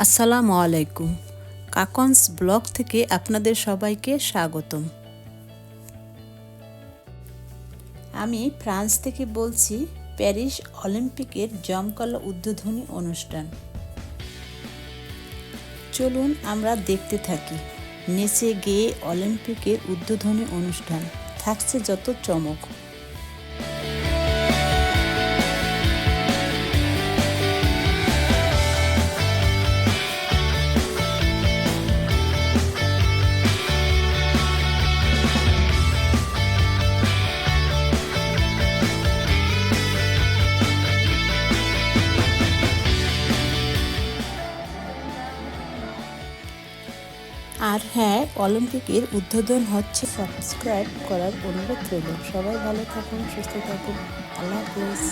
আসসালামু আলাইকুম। কাকনস ব্লগ থেকে আপনাদের সবাইকে স্বাগতম। আমি ফ্রান্স থেকে বলছি, প্যারিস অলিম্পিকের জমকালো উদ্বোধনী অনুষ্ঠান। চলুন আমরা দেখতে থাকি। নেচে গেয়ে অলিম্পিকের উদ্বোধনী অনুষ্ঠান। থাকছে যত চমক। আর হ্যাঁ অলিম্পিকের উদ্বোধন হচ্ছে সাবস্ক্রাইব করার অনুরোধ রইল। সবাই ভালো থাকুন, সুস্থ থাকুন। আল্লাহ হাফিজ।